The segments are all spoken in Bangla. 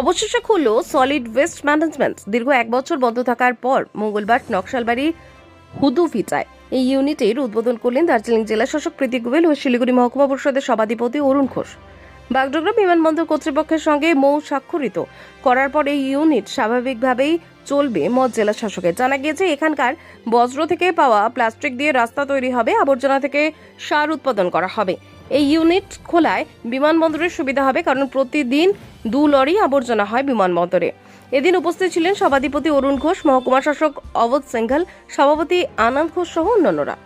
অবশেষে খুলল সলিড ওয়েস্ট ম্যানেজমেন্ট দীর্ঘ এক বছর বন্ধ থাকার পর মঙ্গলবার নকশালবাড়ি হুদু ভিটায় এই ইউনিটের উদ্বোধন করলেন দার্জিলিং জেলা শাসক প্রীতি গোয়েল ও শিলিগুড়ি মহকুমা পরিষদের সভাধিপতি অরুণ ঘোষ। বাগডোগরা বিমানবন্দর কর্তৃপক্ষের সঙ্গে মৌ স্বাক্ষরিত করার পর এই ইউনিট স্বাভাবিকভাবেই চলবে, মত জেলা শাসকের। জানা গিয়েছে, এখানকার বজ্র থেকে পাওয়া প্লাস্টিক দিয়ে রাস্তা তৈরি হবে, আবর্জনা থেকে সার উৎপাদন করা হবে। এই ইউনিট খোলায় বিমানবন্দরের সুবিধা হবে কারণ প্রতিদিন দু লরি আবর্জনা হয় বিমানবন্দরে। এদিন উপস্থিত ছিলেন সভাধিপতি অরুণ ঘোষ, মহকুমা শাসক অবধ সিংঘল সভাপতি আনন্দ ঘোষ সহ অন্যান্যরা।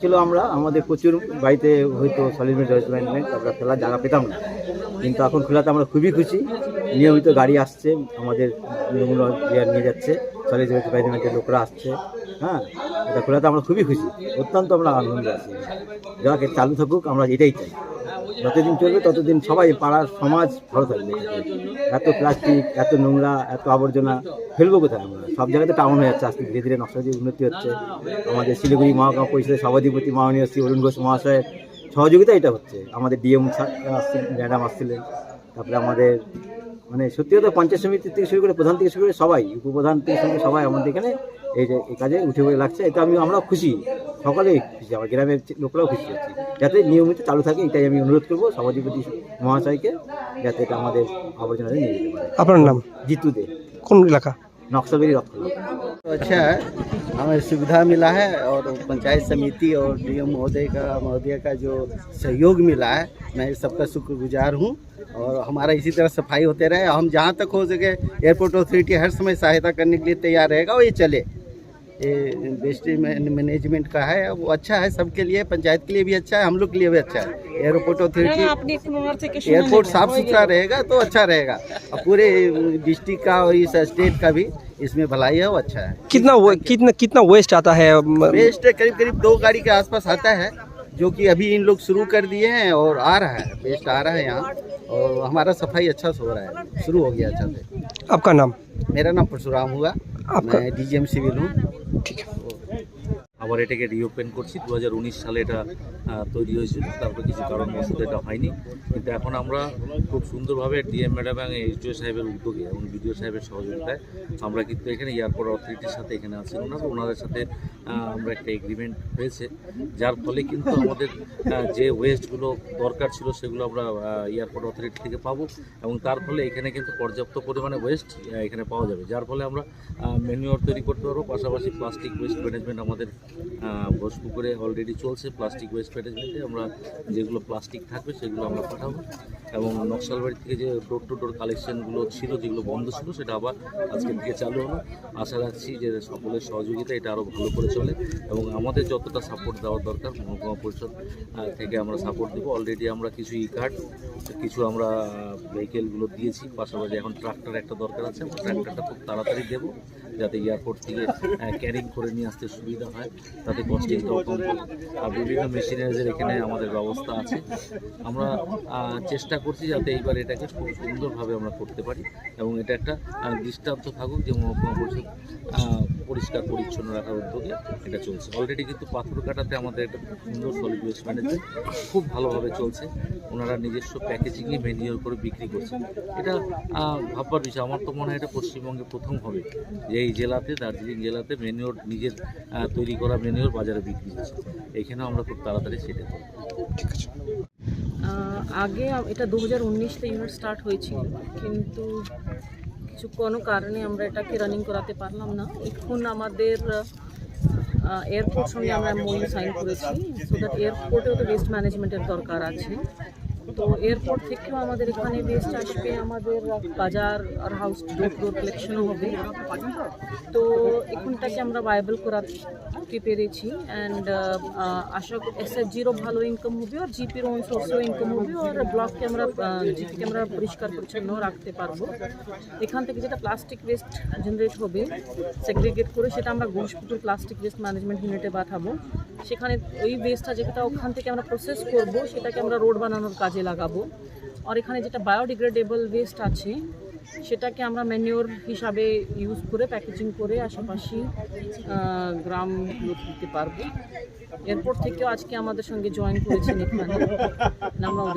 ছিল আমরা, আমাদের প্রচুর বাড়িতে হয়তো সলিড ম্যানেজমেন্ট আমরা খেলার জায়গা পেতাম না। কিন্তু এখন খোলাতে আমরা খুবই খুশি। নিয়মিত গাড়ি আসছে, আমাদের নিয়ে যাচ্ছে সলিড ম্যানেজমেন্টের লোকরা আসছে হ্যাঁ? এটা খোলাতে আমরা খুবই খুশি। অত্যন্ত আমরা আনন্দ আছি। যাকে চালু থাকুক, আমরা এটাই চাই। যতদিন চলবে ততদিন সবাই পাড়ার সমাজ ভালো থাকবে। এত প্লাস্টিক, এত নোংরা, এত আবর্জনা, ফেলব কোথায় আমরা? সব জায়গাতে টাউন হয়ে যাচ্ছে আজকে, ধীরে ধীরে নকশালবাড়ির উন্নতি হচ্ছে। আমাদের শিলিগুড়ি মহাকামা পরিষদের সভাধিপতি মাননীয় শ্রী অরুণ ঘোষ মহাশয়ের সহযোগিতা এটা হচ্ছে। আমাদের ডিএম ম্যাডাম আসছিলেন, তারপরে আমাদের মানে সত্যি কথা পঞ্চায়েত সমিতি থেকে শুরু করে প্রধান থেকে শুরু করে সবাই, উপপ্রধান থেকে শুরু করে সবাই আমাদের এখানে এই যে এই কাজে উঠে পড়ে লাগছে। এটা আমি আমরা খুশি। সকলেই খুশি আমার গ্রামের লোকরাও খুশি হচ্ছে যাতে নিয়মিত চালু থাকে এটাই আমি অনুরোধ করবো সভাধিপতি মহাশয়কে যাতে এটা আমাদের আবর্জনা নিয়ে যেতে পারে আপনার নাম জিতু দে কোন এলাকা নকশাবেরি রক্ষা तो अच्छा है हमें सुविधा मिला है और पंचायत समिति और डीएम महोदय का महोदय का जो सहयोग मिला है मैं इस सबका शुक्रगुजार हूँ और हमारा इसी तरह सफाई होते रहे हम जहाँ तक हो सके एयरपोर्ट अथॉरिटी हर समय सहायता करने के लिए तैयार रहेगा और ये चले ये बेस्ट मैनेजमेंट का है वो अच्छा है सबके लिए पंचायत के लिए भी अच्छा है हम लोग के लिए भी अच्छा है। एयरपोर्ट अथॉरिटी एयरपोर्ट साफ़ सुथरा रहेगा तो अच्छा रहेगा। और पूरे डिस्ट्रिक्ट का और इस स्टेट का भी इसमें भलाई है वो अच्छा है। कितना वो कितना कितना वेस्ट आता है वेस्ट करीब करीब दो गाड़ी के आसपास आता है जो कि अभी इन लोग शुरू कर दिए हैं और आ रहा है वेस्ट आ रहा है यहाँ। और हमारा सफ़ाई अच्छा से हो रहा है शुरू हो गया अच्छा से। आपका नाम? मेरा नाम परशुराम हुआ आपका मैं डीजीएम सिविल हूँ। hakika. আবার এটাকে রিওপেন করছি। দু হাজার উনিশ সালে এটা তৈরি হয়েছিল। তারপর কিছু কারণবশত এটা হয়নি। কিন্তু এখন আমরা খুব সুন্দরভাবে ডিএম ম্যাডাম এবং এইচডিও সাহেবের উদ্যোগে এবং বিডিও সাহেবের সহযোগিতায় আমরা কিন্তু এখানে এয়ারপোর্ট অথরিটির সাথে এখানে আছি। ওনারা, ওনাদের সাথে আমরা একটা এগ্রিমেন্ট হয়েছে। যার ফলে কিন্তু আমাদের যে ওয়েস্টগুলো দরকার ছিল সেগুলো আমরা এয়ারপোর্ট অথরিটি থেকে পাবো এবং তার ফলে এখানে কিন্তু পর্যাপ্ত পরিমাণে ওয়েস্ট এখানে পাওয়া যাবে। যার ফলে আমরা ম্যানুয়ার তৈরি করতে পারব। পাশাপাশি প্লাস্টিক ওয়েস্ট ম্যানেজমেন্ট আমাদের ঘোষপুকুরে অলরেডি চলছে প্লাস্টিক ওয়েস্ট ম্যানেজমেন্টে আমরা যেগুলো প্লাস্টিক থাকবে সেগুলো আমরা পাঠাবো। এবং নকশালবাড়ি থেকে যে ডোর টু ডোর কালেকশনগুলো ছিল, যেগুলো বন্ধ ছিল, সেটা আবার আজকের থেকে চালু হলো আশা রাখছি যে সকলের সহযোগিতা এটা আরও ভালো করে চলে। এবং আমাদের যতটা সাপোর্ট দেওয়ার দরকার, মহকুমা পরিষদ থেকে আমরা সাপোর্ট দেবো। অলরেডি আমরা কিছু ই কার্ড কিছু আমরা ভেহিকেলগুলো দিয়েছি। পাশাপাশি এখন ট্রাক্টর একটা দরকার আছে। ট্রাক্টরটা খুব তাড়াতাড়ি দেবো, যাতে এয়ারপোর্ট থেকে ক্যারিং করে নিয়ে আসতে সুবিধা হয়। তাতে কস্টিংটাও কম আর বিভিন্ন মেশিনারিজের এখানে আমাদের ব্যবস্থা আছে। আমরা চেষ্টা করছি যাতে এইবার এটাকে খুব সুন্দরভাবে আমরা করতে পারি এবং এটা একটা দৃষ্টান্ত থাকুক যে মহকুমা পরিষদ পরিষ্কার পরিচ্ছন্ন রাখার উদ্যোগে এটা চলছে। অলরেডি কিন্তু পাথর কাটাতে আমাদের একটা সুন্দর সলিড ওয়েস্ট ম্যানেজমেন্ট খুব ভালোভাবে চলছে। ওনারা নিজস্ব প্যাকেজিংয়ে ম্যানিওর করে বিক্রি করছেন। এটা ভাববার বিষয় আমার তো মনে হয় এটা পশ্চিমবঙ্গে প্রথম হবে যে এই জেলাতে দার্জিলিং জেলাতে ম্যানিওর নিজের তৈরি করা ম্যানিওর বাজারে বিক্রি হচ্ছে। এখানেও আমরা খুব তাড়াতাড়ি সেটা করব। ঠিক আছে। আগে এটা দু হাজার উনিশতে ইউনিট স্টার্ট হয়েছিল কিন্তু কিছু কোনো কারণে আমরা এটাকে রানিং করাতে পারলাম না। এখন আমাদের এয়ারপোর্ট সঙ্গে আমরা মই সাইন করেছি। সো দ্যাট এয়ারপোর্টেও তো ওয়েস্ট ম্যানেজমেন্টের দরকার আছে। তো এয়ারপোর্ট থেকেও আমাদের এখানে ওয়েস্ট আসবে আমাদের বাজার আর হাউস ডোর কালেকশনও হবে। তো এখানটাকে আমরা ভাইবেল করাতে পেরেছি অ্যান্ড আশা এস এস জিরো ভালো ইনকাম হবে আর জিপির ওন সোর্সেও ইনকাম হবে আর ব্লককে আমরা জিপিকে আমরা পরিষ্কার পরিচ্ছন্ন রাখতে পারব। এখান থেকে যেটা প্লাস্টিক ওয়েস্ট জেনারেট হবে সেগ্রিগেট করে সেটা আমরা ঘোষপুকুর প্লাস্টিক ওয়েস্ট ম্যানেজমেন্ট ইউনিটে পাঠাবো। সেখানে ওই ওয়েস্টটা যেটা ওখান থেকে আমরা প্রসেস করব, সেটাকে আমরা রোড বানানোর কাজে লাগাবো। আর এখানে যেটা বায়োডিগ্রেডেবল ওয়েস্ট আছে, সেটাকে আমরা ম্যানিওর হিসাবে ইউজ করে প্যাকেজিং করে আশেপাশে গ্রামগুলো দিতে পারব। এরপর থেকেও আজকে আমাদের সঙ্গে জয়েন করেছেন এখানে আমরা ধন্যবাদ